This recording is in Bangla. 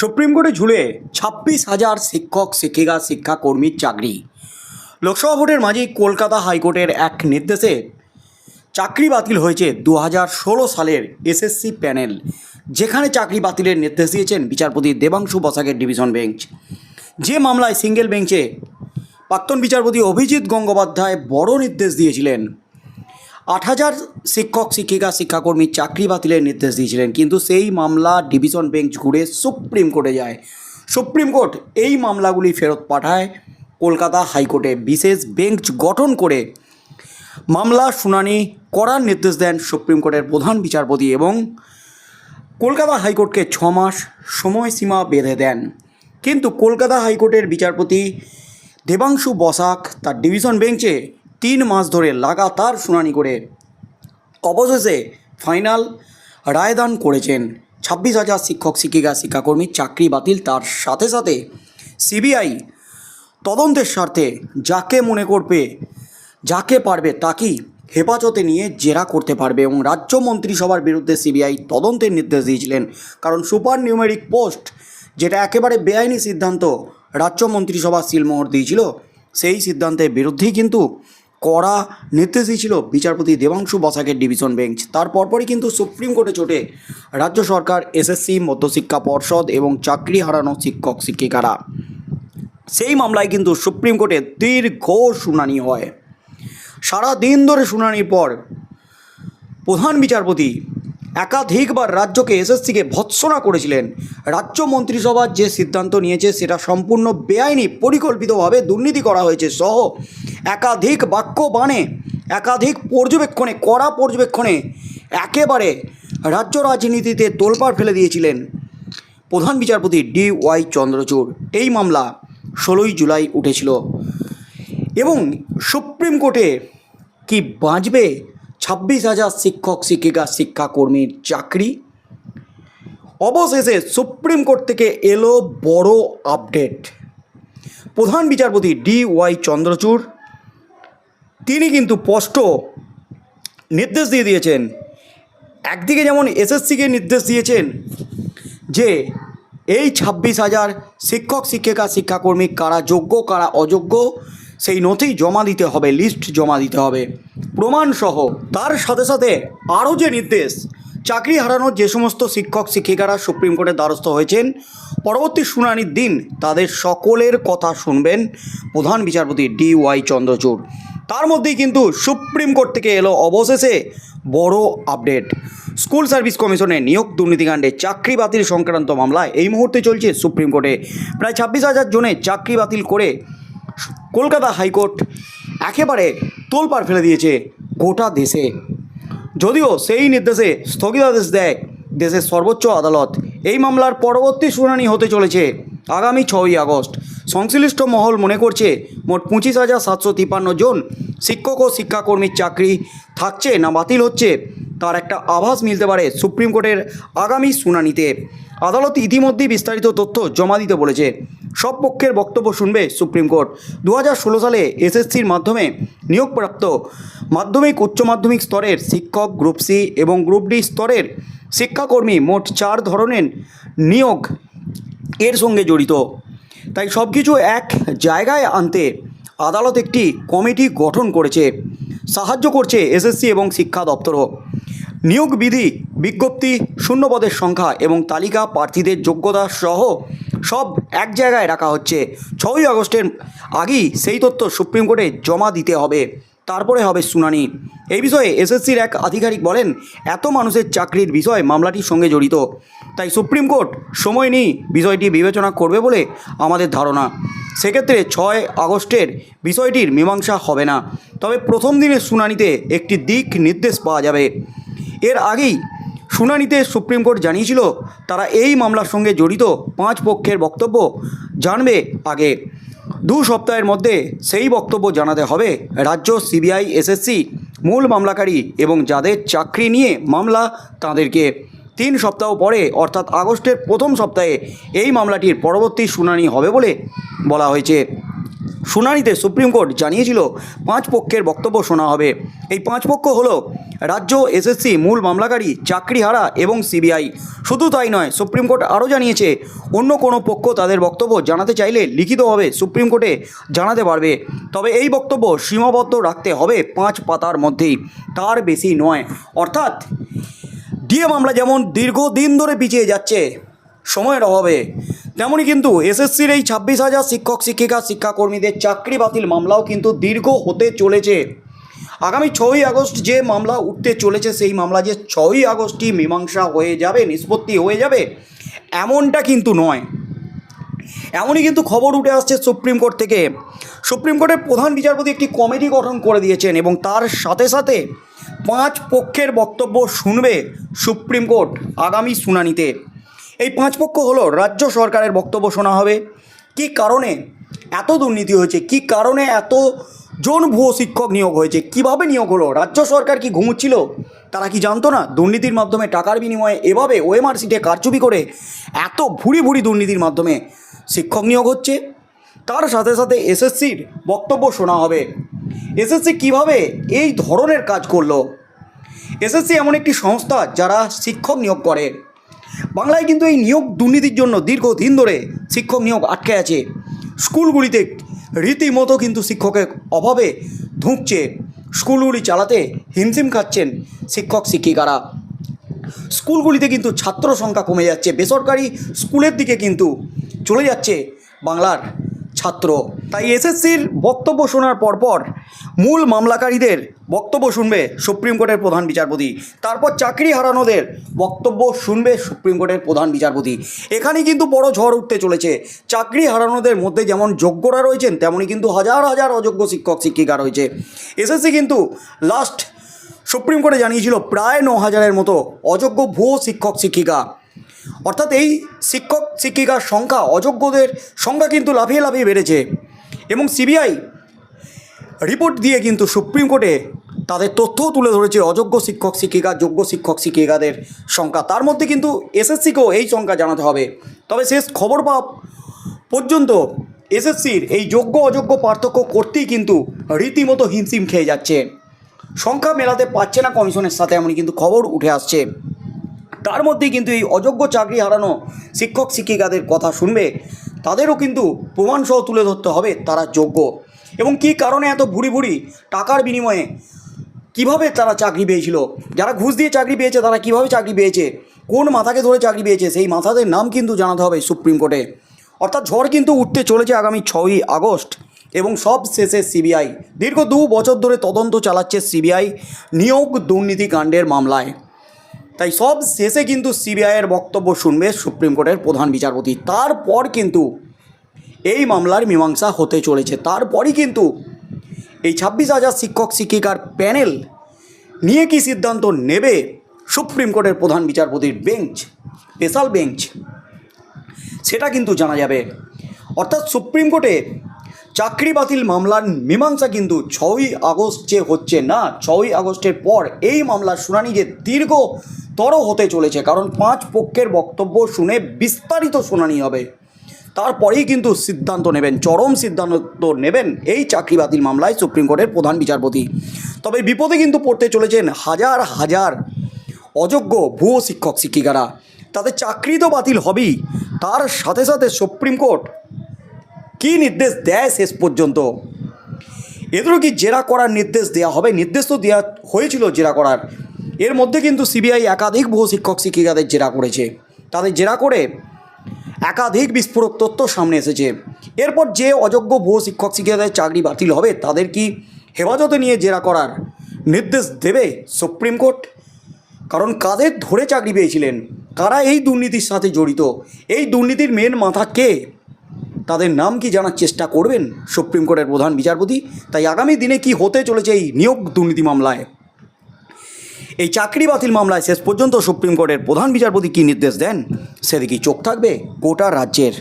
সুপ্রিম কোর্টে ঝুলে ছাব্বিশ হাজার শিক্ষক, শিক্ষিকা শিক্ষাকর্মীর চাকরি। লোকসভা ভোটের মাঝেই কলকাতা হাইকোর্টের এক নির্দেশে চাকরি বাতিল হয়েছে দু হাজার ষোলো সালের এসএসসি প্যানেল, যেখানে চাকরি বাতিলের নির্দেশ দিয়েছেন বিচারপতি দেবাংশু বসাকের ডিভিশন বেঞ্চ। যে মামলায় সিঙ্গেল বেঞ্চে প্রাক্তন বিচারপতি অভিজিৎ গঙ্গোপাধ্যায় বড় নির্দেশ দিয়েছিলেন। আট হাজার শিক্ষক, শিক্ষিকা শিক্ষাকর্মীর চাকরি বাতিলের নির্দেশ দিয়েছিলেন, কিন্তু সেই মামলা ডিভিশন বেঞ্চ ঘুরে সুপ্রিম কোর্টে যায়। সুপ্রিম কোর্ট এই মামলাগুলি ফেরত পাঠায় কলকাতা হাইকোর্টে। বিশেষ বেঞ্চ গঠন করে মামলা শুনানি করার নির্দেশ দেন সুপ্রিম কোর্টের প্রধান বিচারপতি এবং কলকাতা হাইকোর্টকে ছ মাস সময়সীমা বেঁধে দেন। কিন্তু কলকাতা হাইকোর্টের বিচারপতি দেবাংশু বসাক তার ডিভিশন বেঞ্চে তিন মাস ধরে লাগাতার শুনানি করে অবশেষে ফাইনাল রায়দান করেছেন ছাব্বিশ হাজার শিক্ষক, শিক্ষিকা শিক্ষাকর্মীর চাকরি বাতিল তার সাথে সাথে সিবিআই তদন্তের স্বার্থে যাকে মনে করবে, যাকে পারবে তাকেই হেফাজতে নিয়ে জেরা করতে পারবে এবং রাজ্য মন্ত্রিসভার বিরুদ্ধে সিবিআই তদন্তের নির্দেশ দিয়েছিলেন। কারণ সুপার নিউমেরিক পোস্ট, যেটা একেবারে বেআইনি সিদ্ধান্ত রাজ্য মন্ত্রিসভা সিলমোহর দিয়েছিল, সেই সিদ্ধান্তের বিরুদ্ধেই কিন্তু কড়া নির্দেশ ছিল বিচারপতি দেবাংশু বসাকের ডিভিশন বেঞ্চ। তার পরপরই কিন্তু সুপ্রিম কোর্টে চোটে রাজ্য সরকার, এসএসসি, মধ্যশিক্ষা পর্ষদ এবং চাকরি হারানো শিক্ষক, শিক্ষিকারা। সেই মামলায় কিন্তু সুপ্রিম কোর্টে দীর্ঘ শুনানি হয়। সারা দিন ধরে শুনানির পর প্রধান বিচারপতি একাধিকবার রাজ্যকে এসএসসিকে ভৎসনা করেছিলেন। রাজ্য মন্ত্রিসভার যে সিদ্ধান্ত নিয়েছে, সেটা সম্পূর্ণ বেআইনি, পরিকল্পিতভাবে দুর্নীতি করা হয়েছে সহ একাধিক বাক্য বাণে, একাধিক পর্যবেক্ষণে, কড়া পর্যবেক্ষণে একেবারে রাজ্য রাজনীতিতে তোলপাড় ফেলে দিয়েছিলেন প্রধান বিচারপতি ডি ওয়াই চন্দ্রচূড়। এই মামলা ষোলোই জুলাই উঠেছিল। এবং সুপ্রিম কোর্টে কি বাঁচবে ছাব্বিশ হাজার শিক্ষক, শিক্ষিকা, শিক্ষাকর্মীর চাকরি? অবশেষে সুপ্রিম কোর্ট থেকে এলো বড় আপডেট। প্রধান বিচারপতি ডি ওয়াই চন্দ্রচূড় তিনি কিন্তু স্পষ্ট নির্দেশ দিয়ে দিয়েছেন। একদিকে যেমন এসএসসিকে নির্দেশ দিয়েছেন যে এই ছাব্বিশ হাজার শিক্ষক, শিক্ষিকা, শিক্ষাকর্মী কারা যোগ্য, কারা অযোগ্য, সেই নথি জমা দিতে হবে, লিস্ট জমা দিতে হবে। প্রমাণসহ তার সাথে সাথে আরও যে নির্দেশ, চাকরি হারানোর যে সমস্ত শিক্ষক, শিক্ষিকারা সুপ্রিম কোর্টের দ্বারস্থ হয়েছেন, পরবর্তী শুনানির দিন তাদের সকলের কথা শুনবেন প্রধান বিচারপতি ডি ওয়াই চন্দ্রচূড়। তার মধ্যেই কিন্তু সুপ্রিম কোর্ট থেকে এলো অবশেষে বড় আপডেট। স্কুল সার্ভিস কমিশনে নিয়োগ দুর্নীতিকাণ্ডে চাকরি বাতিল সংক্রান্ত মামলায় এই মুহূর্তে চলছে সুপ্রিম কোর্টে। প্রায় ছাব্বিশ হাজার জনের চাকরি বাতিল করে কলকাতা হাইকোর্ট একেবারে তোলপাড় ফেলে দিয়েছে গোটা দেশে। যদিও সেই নির্দেশে স্থগিতাদেশ দেয় দেশের সর্বোচ্চ আদালত। এই মামলার পরবর্তী শুনানি হতে চলেছে আগামী ছয়ই আগস্ট। সংশ্লিষ্ট মহল মনে করছে মোট পঁচিশ হাজার সাতশো তিপ্পান্ন জন শিক্ষক ও শিক্ষাকর্মীর চাকরি থাকছে না বাতিল হচ্ছে। তার একটা আভাস মিলতে পারে সুপ্রিম কোর্টের আগামী শুনানিতে। আদালত ইতিমধ্যেই বিস্তারিত তথ্য জমা দিতে বলেছে। সব পক্ষের বক্তব্য শুনবে সুপ্রিম কোর্ট। দু হাজার ষোলো সালে এসএসসির মাধ্যমে নিয়োগপ্রাপ্ত মাধ্যমিক, উচ্চ মাধ্যমিক স্তরের শিক্ষক গ্রুপ সি এবং গ্রুপ ডি স্তরের শিক্ষাকর্মী মোট চার ধরনের নিয়োগ এর সঙ্গে জড়িত। তাই সব কিছু এক জায়গায় আনতে আদালত একটি কমিটি গঠন করেছে। সাহায্য করছে এসএসসি এবং শিক্ষা দপ্তরও। নিয়োগ বিধি, বিজ্ঞপ্তি, শূন্যপদের সংখ্যা এবং তালিকা প্রার্থীদের যোগ্যতা সহ সব এক জায়গায় রাখা হচ্ছে। ছয়ই আগস্টের আগেই সেই তথ্য সুপ্রিম কোর্টে জমা দিতে হবে। তারপরে হবে শুনানি। এই বিষয়ে এসএসসির এক আধিকারিক বলেন, এত মানুষের চাকরির বিষয় মামলাটির সঙ্গে জড়িত। তাই সুপ্রিম কোর্ট সময় নিয়ে বিষয়টি বিবেচনা করবে বলে আমাদের ধারণা। সেক্ষেত্রে ছয় আগস্টের বিষয়টির মীমাংসা হবে না। তবে প্রথম দিনের শুনানিতে একটি দিক নির্দেশ পাওয়া যাবে। এর আগেই শুনানিতে সুপ্রিম কোর্ট জানিয়েছিল, তারা এই মামলার সঙ্গে জড়িত পাঁচ পক্ষের বক্তব্য জানবে আগে। দু সপ্তাহের মধ্যে সেই বক্তব্য জানাতে হবে। রাজ্য সিবিআই, এসএসসি মূল মামলাকারী এবং যাদের চাকরি নিয়ে মামলা, তাদেরকে তিন সপ্তাহ পরে, অর্থাৎ আগস্টের প্রথম সপ্তাহে এই মামলাটির পরবর্তী শুনানি হবে বলে বলা হয়েছে। শুনানিতে সুপ্রিম কোর্ট জানিয়েছিল, পাঁচ পক্ষের বক্তব্য শোনা হবে। এই পাঁচ পক্ষ হলো রাজ্য, এসএসসি, মূল মামলাকারী, চাকরিহারা এবং সিবিআই। শুধু তাই নয়, সুপ্রিম কোর্ট আরও জানিয়েছে, অন্য কোনো পক্ষ তাদের বক্তব্য জানাতে চাইলে লিখিতভাবে সুপ্রিম কোর্টে জানাতে পারবে। তবে এই বক্তব্য সীমাবদ্ধ রাখতে হবে পাঁচ পাতার মধ্যেই। তার বেশি নয়। অর্থাৎ, ডিএ মামলা যেমন দীর্ঘদিন ধরে পিছিয়ে যাচ্ছে সময়ের অভাবে। তেমনই কিন্তু এসএসসির এই ছাব্বিশ হাজার শিক্ষক, শিক্ষিকা, শিক্ষাকর্মীদের চাকরি বাতিল মামলাও কিন্তু দীর্ঘ হতে চলেছে। আগামী ছয়ই আগস্ট যে মামলা উঠতে চলেছে, সেই মামলা যে ছয়ই আগস্টই মীমাংসা হয়ে যাবে, নিষ্পত্তি হয়ে যাবে, এমনটা কিন্তু নয়। এমনই কিন্তু খবর উঠে আসছে সুপ্রিম কোর্ট থেকে। সুপ্রিম কোর্টের প্রধান বিচারপতি একটি কমিটি গঠন করে দিয়েছেন এবং তার সাথে সাথে পাঁচ পক্ষের বক্তব্য শুনবে সুপ্রিম কোর্ট আগামী শুনানিতে। এই পাঁচ পক্ষ হলো রাজ্য সরকারের বক্তব্য শোনা হবে। কি কারণে এত দুর্নীতি হয়েছে? কি কারণে এত জন ভুয়ো শিক্ষক নিয়োগ হয়েছে? কীভাবে নিয়োগ হলো? রাজ্য সরকার কি ঘুমুচ্ছিল? তারা কি জানতো না? দুর্নীতির মাধ্যমে টাকার বিনিময়ে এভাবে ওএমআর সিটে কারচুপি করে এত ভুড়ি ভুড়ি দুর্নীতির মাধ্যমে শিক্ষক নিয়োগ হচ্ছে? তার সাথে সাথে এসএসসির বক্তব্য শোনা হবে। এসএসসি কীভাবে এই ধরনের কাজ করল? এসএসসি এমন একটি সংস্থা যারা শিক্ষক নিয়োগ করে। বাংলায় কিন্তু এই নিয়োগ দুর্নীতির জন্য দীর্ঘদিন ধরে শিক্ষক নিয়োগ আটকে আছে। স্কুলগুলিতে রীতিমতো কিন্তু শিক্ষকের অভাবে ধুঁকছে। স্কুলগুলি চালাতে হিমশিম খাচ্ছেন শিক্ষক, শিক্ষিকারা। স্কুলগুলিতে কিন্তু ছাত্র সংখ্যা কমে যাচ্ছে। বেসরকারি স্কুলের দিকে কিন্তু চলে যাচ্ছে বাংলার ছাত্র। তাই এসএসসির বক্তব্য শোনার পরপর মূল মামলাকারীদের বক্তব্য শুনবে সুপ্রিম কোর্টের প্রধান বিচারপতি। তারপর চাকরি হারানোদের বক্তব্য শুনবে সুপ্রিম কোর্টের প্রধান বিচারপতি। এখানে কিন্তু বড় ঝড় উঠতে চলেছে। চাকরি হারানোদের মধ্যে যেমন যোগ্যরা রয়েছেন, তেমনই কিন্তু হাজার হাজার অযোগ্য শিক্ষক, শিক্ষিকা রয়েছে। এসএসসি কিন্তু লাস্ট সুপ্রিম কোর্টে জানিয়েছিল, প্রায় ন হাজারের মতো অযোগ্য ভুয়ো শিক্ষক, শিক্ষিকা। অর্থাৎ এই শিক্ষক, শিক্ষিকার সংখ্যা, অযোগ্যদের সংখ্যা কিন্তু লাফিয়ে লাফিয়ে বেড়েছে এবং সিবিআই রিপোর্ট দিয়ে কিন্তু সুপ্রিম কোর্টে তাদের তথ্যও তুলে ধরেছে, অযোগ্য শিক্ষক, শিক্ষিকা, যোগ্য শিক্ষক, শিক্ষিকাদের সংখ্যা। তার মধ্যে কিন্তু এসএসসিকেও এই সংখ্যা জানাতে হবে। তবে শেষ খবর পাওয়া পর্যন্ত এসএসসির এই যোগ্য, অযোগ্য পার্থক্য করতেই কিন্তু রীতিমতো হিমশিম খেয়ে যাচ্ছে। সংখ্যা মেলাতে পারছে না কমিশনের সাথে এমনই কিন্তু খবর উঠে আসছে। তার মধ্যেই কিন্তু এই অযোগ্য চাকরি হারানো শিক্ষক শিক্ষিকাদের কথা শুনবে। তাদেরও কিন্তু প্রমাণসহ তুলে ধরতে হবে তারা যোগ্য। এবং কী কারণে এত ভুড়ি ভুড়ি টাকার বিনিময়ে কীভাবে তারা চাকরি পেয়েছিল? যারা ঘুষ দিয়ে চাকরি পেয়েছে, তারা কীভাবে চাকরি পেয়েছে? কোন মাথাকে ধরে চাকরি পেয়েছে? সেই মাথাদের নাম কিন্তু জানাতে হবে সুপ্রিম কোর্টে। অর্থাৎ ঝড় কিন্তু উঠতে চলেছে আগামী ছয়ই আগস্ট এবং সব শেষে সিবিআই। দীর্ঘ দু বছর ধরে তদন্ত চালাচ্ছে সিবিআই নিয়োগ দুর্নীতি কাণ্ডের মামলায়। তাই সব শেষে কিন্তু সিবিআইয়ের বক্তব্য শুনবে সুপ্রিম কোর্টের প্রধান বিচারপতি। তারপর কিন্তু এই মামলার মীমাংসা হতে চলেছে। তারপরই কিন্তু এই ছাব্বিশ হাজার শিক্ষক, শিক্ষিকার প্যানেল নিয়ে কি সিদ্ধান্ত নেবে সুপ্রিম কোর্টের প্রধান বিচারপতির বেঞ্চ, স্পেশাল বেঞ্চ? সেটা কিন্তু জানা যাবে। অর্থাৎ সুপ্রিম কোর্টে চাকরি বাতিল মামলার মীমাংসা কিন্তু ছয়ই আগস্ট যে হচ্ছে না, ছয়ই আগস্টের পর এই মামলার শুনানি যে দীর্ঘতর হতে চলেছে, কারণ পাঁচ পক্ষের বক্তব্য শুনে বিস্তারিত শুনানি হবে। তারপরেই কিন্তু সিদ্ধান্ত নেবেন, চরম সিদ্ধান্ত নেবেন এই চাকরি বাতিল মামলায় সুপ্রিম কোর্টের প্রধান বিচারপতি। তবে বিপদে কিন্তু পড়তে চলেছেন হাজার হাজার অযোগ্য ভুয়ো শিক্ষক, শিক্ষিকারা। তাদের চাকরি তো বাতিল হবেই, তার সাথে সাথে সুপ্রিম কোর্ট কী নির্দেশ দেয় শেষ পর্যন্ত? এদেরও কি জেরা করার নির্দেশ দেওয়া হবে? নির্দেশ তো দেওয়া হয়েছিল জেরা করার। এর মধ্যে কিন্তু সিবিআই একাধিক বহু শিক্ষক শিক্ষিকাদের জেরা করেছে। তাদের জেরা করে একাধিক বিস্ফোরক তথ্য সামনে এসেছে। এরপর যে অযোগ্য ভুয়ো শিক্ষক শিক্ষিকাদের চাকরি বাতিল হবে, তাদের কি হেফাজতে নিয়ে জেরা করার নির্দেশ দেবে সুপ্রিম কোর্ট? কারণ কাদের ধরে চাকরি পেয়েছিলেন। কারা এই দুর্নীতির সাথে জড়িত? এই দুর্নীতির মেন মাথা কে? তাদের নাম কি জানার চেষ্টা করবেন সুপ্রিম কোর্টের প্রধান বিচারপতি? তাই আগামী দিনে কি হতে চলেছে এই নিয়োগ দুর্নীতি মামলায়? এই চাকরি বাতিল মামলায় শেষ পর্যন্ত সুপ্রিম কোর্টের প্রধান বিচারপতি কী নির্দেশ দেন? সেদিকেই চোখ থাকবে গোটা রাজ্যের।